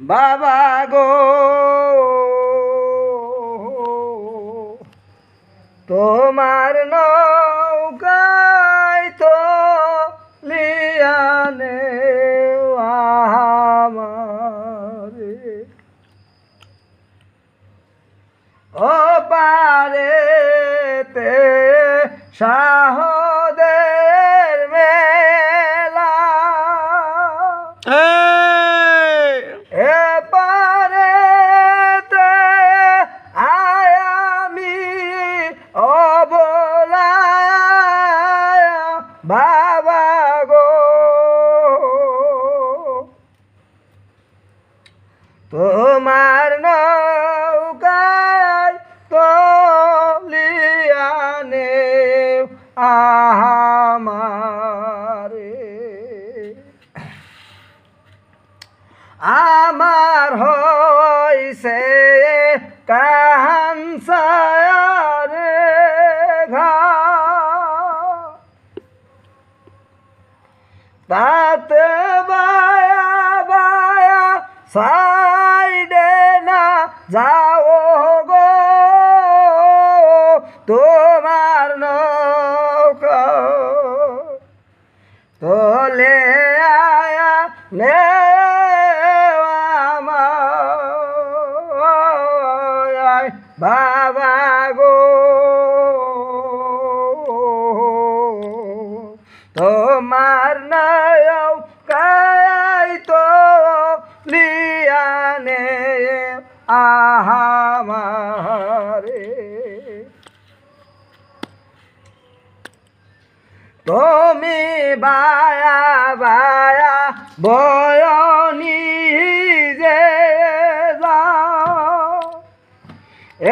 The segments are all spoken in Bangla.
বাবা গো। তোমার নৌকায় তো লিয়ানে আমারে। ও পারেতে শাহদের তোমার নৌকায় তলিয়ানে আহামারে আমার হইছে কাহানসারে ঘা। তাতে বায়া বায়া না যাও গো তোমার নৌকা তোলে আয়া নে বাবা গো তোমার নাও আহামারে। তুমি বায়া বায়া বয়নি যে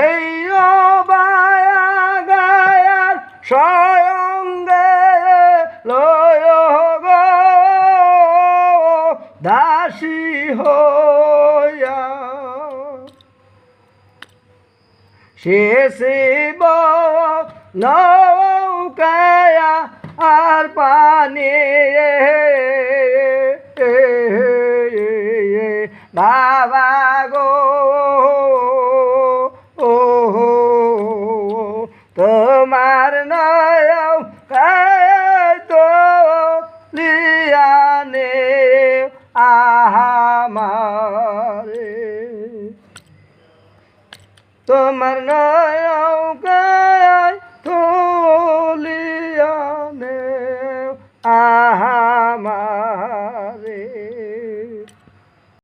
এই বায়া গায়ার সয়ঙ্গে লয় দাসী হইয়া শেষে নৌকায়া আর পানে বাবা গো তোমার নৌকায় তো লিয়ানে আহামারে তোমার নয়াও গায় তোলিয়া নে আ